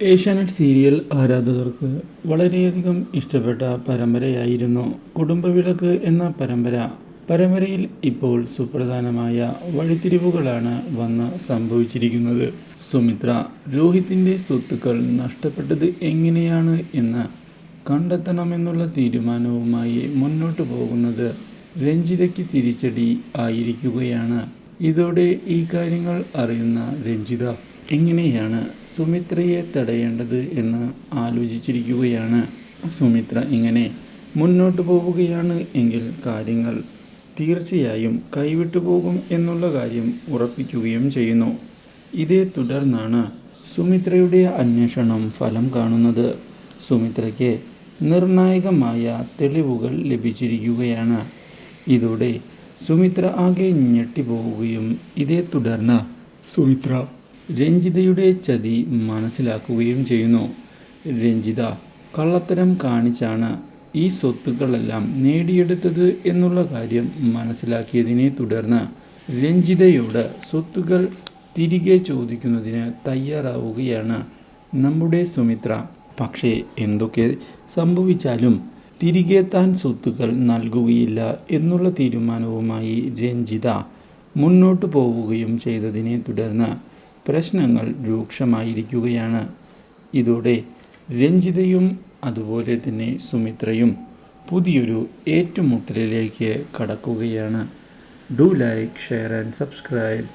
Asianet serial ആരാധകർക്ക് വളരെയധികം ഇഷ്ടപ്പെട്ട പരമ്പരയായിരുന്നു കുടുംബവിളക്ക് എന്ന പരമ്പര. പരമ്പരയിൽ ഇപ്പോൾ സുപ്രധാനമായ വഴിത്തിരിവുകളാണ് വന്ന് സംഭവിച്ചിരിക്കുന്നത്. സുമിത്ര രോഹിത്തിന്റെ സ്വത്തുക്കൾ നഷ്ടപ്പെട്ടത് എങ്ങനെയാണ് എന്ന് കണ്ടെത്തണമെന്നുള്ള തീരുമാനവുമായി മുന്നോട്ട് പോകുന്നത് രഞ്ജിതയ്ക്ക് തിരിച്ചടി ആയിരിക്കുകയാണ്. ഇതോടെ ഈ കാര്യങ്ങൾ അറിയുന്ന രഞ്ജിത എങ്ങനെയാണ് സുമിത്രയെ തടയേണ്ടത് എന്ന് ആലോചിച്ചിരിക്കുകയാണ്. സുമിത്ര ഇങ്ങനെ മുന്നോട്ട് പോവുകയാണ് എങ്കിൽ കാര്യങ്ങൾ തീർച്ചയായും കൈവിട്ടു പോകും എന്നുള്ള കാര്യം ഉറപ്പിക്കുകയും ചെയ്യുന്നു. ഇതേ തുടർന്നാണ് സുമിത്രയുടെ അന്വേഷണം ഫലം കാണുന്നത്. സുമിത്രയ്ക്ക് നിർണായകമായ തെളിവുകൾ ലഭിച്ചിരിക്കുകയാണ്. ഇതോടെ സുമിത്ര ആകെ ഞെട്ടിപ്പോവുകയും ഇതേ തുടർന്ന് സുമിത്ര രഞ്ജിതയുടെ ചതി മനസ്സിലാക്കുകയും ചെയ്യുന്നു. രഞ്ജിത കള്ളത്തരം കാണിച്ചാണ് ഈ സ്വത്തുക്കളെല്ലാം നേടിയെടുത്തത് എന്നുള്ള കാര്യം മനസ്സിലാക്കിയതിനെ തുടർന്ന് രഞ്ജിതയോട് സ്വത്തുക്കൾ തിരികെ ചോദിക്കുന്നതിന് തയ്യാറാവുകയാണ് നമ്മുടെ സുമിത്ര. പക്ഷേ എന്തൊക്കെ സംഭവിച്ചാലും തിരികെ താൻ സ്വത്തുക്കൾ നൽകുകയില്ല എന്നുള്ള തീരുമാനവുമായി രഞ്ജിത മുന്നോട്ട് പോവുകയും ചെയ്തതിനെ തുടർന്ന് പ്രശ്നങ്ങൾ രൂക്ഷമായിരിക്കുകയാണ്. ഇതോടെ രഞ്ജിതയും അതുപോലെ തന്നെ സുമിത്രയും പുതിയൊരു ഏറ്റുമുട്ടലിലേക്ക് കടക്കുകയാണ്. Do like share and subscribe.